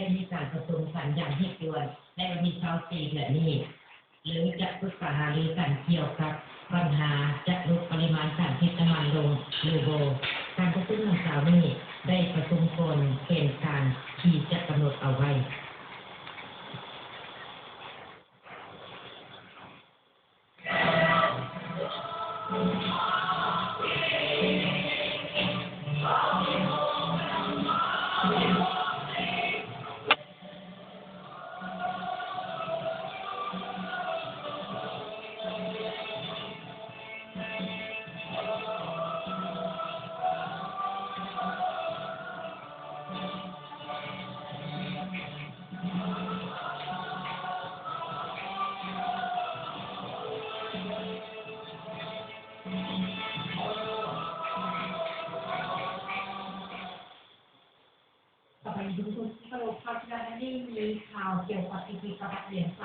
ได้มีการประชุมกันอย่างที่ควรในวันที่24เดือนนี้ หรือจะปรึกษาหารือกันเกี่ยวกับปัญหาจะลดปริมาณสารพิษน้ำมันลงหรือโบการประชุมดังกล่าวนี้ได้ประชุมคนเป็นการที่จะกำหนดเอาไว้ ต่อไปดูสรุปข่าวที่ได้มีข่าวเกี่ยวกับอีกรรมเหรียญไฟ